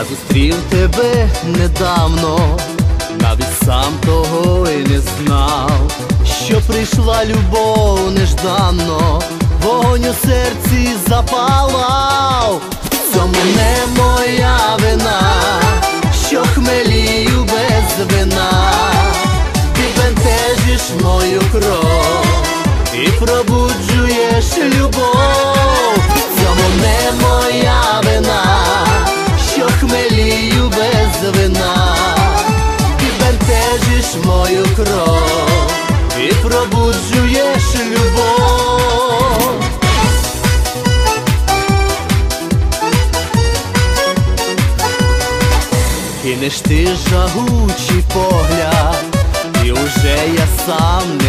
Я зустрів тебе недавно, навіть сам того і не знав, що прийшла любов нежданно, вогонь у серці запалав, в цьому не моя вина, що хмелію без вина, ти бентежиш мою кров і пробуджуєш любов. кров, ти пробуджуєш любов. Кинеш ти жагучий погляд, і уже я сам.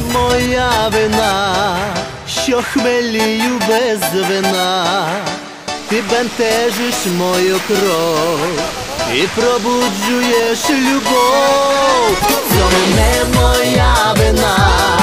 моя вина, що хмелію без вина, ти бентежиш мою кров і пробуджуєш любов, Це не моя вина.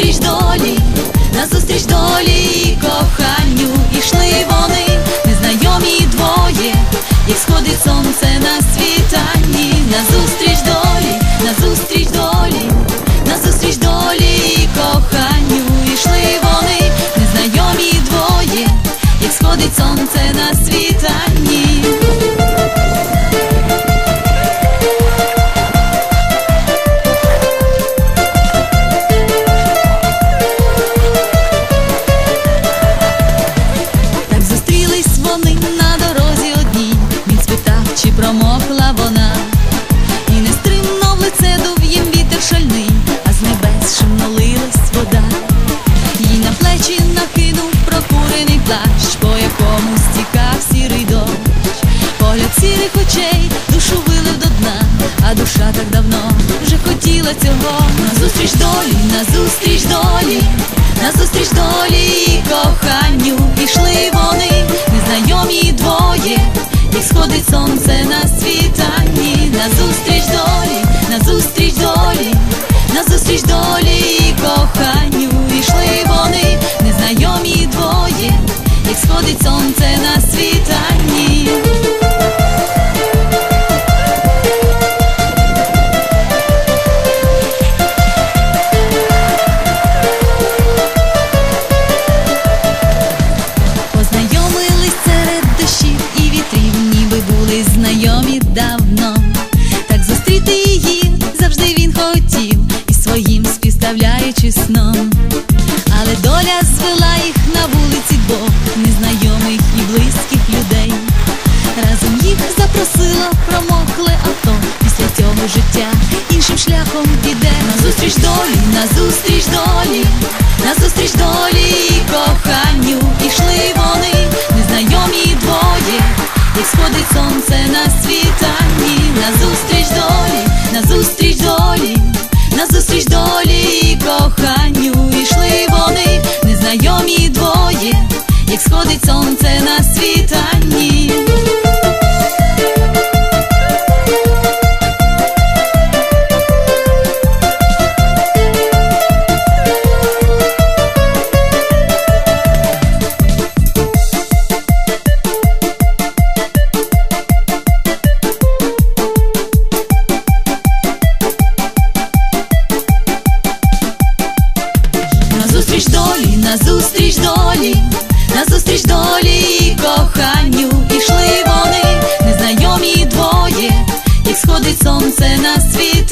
Назустріч долі, назустріч долі і коханню. Ішли вони, незнайомі двоє, як сходить сонце на світанні, назустріч долі, назустріч долі, назустріч долі і коханню. Ішли вони, незнайомі двоє, як сходить сонце на назустріч долі і коханню. Пішли вони, незнайомі двоє, як сходить сонце на світанні, назустріч долі, назустріч долі, назустріч долі і коханню. Пішли вони, незнайомі двоє, як сходить сонце на світанні. Назустріч долі, назустріч долі, назустріч долі і коханню. Ішли вони, незнайомі двоє, як сходить сонце на світанні. Назустріч долі, назустріч долі, назустріч долі і коханню. Ішли вони, незнайомі двоє, як сходить сонце на світанні. На світанні,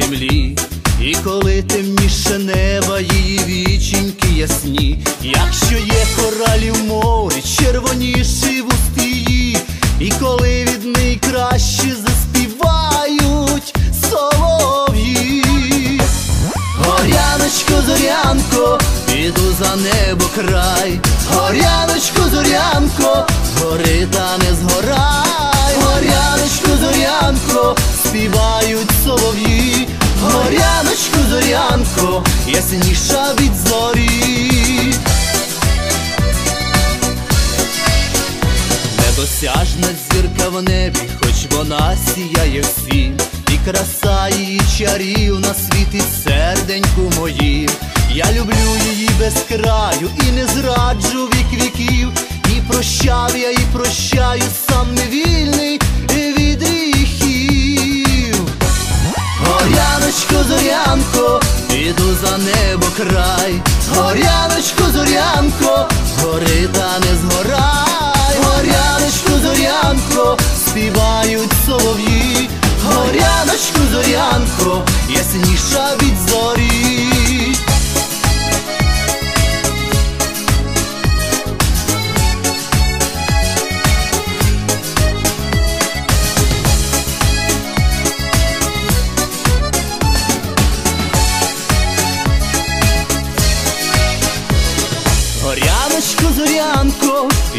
землі, і коли темніше неба її віченьки ясні, якщо є коралі в морі, червоніші вусти її, і коли від неї краще заспівають солов'ї. Горяночко, зорянко, піду за небо край, Горяночко, зорянко, гори та не згорай, Горяночко, зорянко, співають солов'ї, Горяночко, зорянко, ясніша від зорі. Недосяжна зірка в небі, хоч вона сіяє всім, і краса її чарівна світить серденьку моїм. Я люблю її без краю і не зраджу вік віків, і прощав я, і прощаю сам невільний від гріхів. Горяночко, зорянко, іду за небо край, горяночко, зорянко, гори та не згорай, горяночко, зорянко, співають солов'ї, горяночко, зорянко, ясніша від зорі.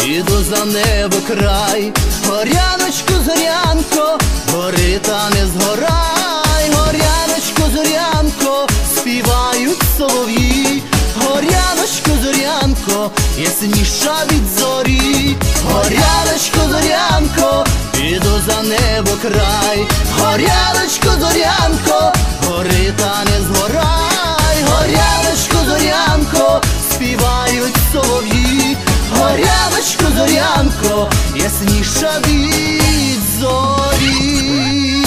Іду за небо край, горяночко, зорянко, гори та не згорай, горяночко, зорянко, співають солов'ї, горяночко, зорянко, ясніша від зорі, горяночко, зорянко, іду за небо край, горяночко, зорянко, гори та не згорай, горяночко, зорянко, співають солов'ї, Зоряночко, зорянко, ясніша від зорі.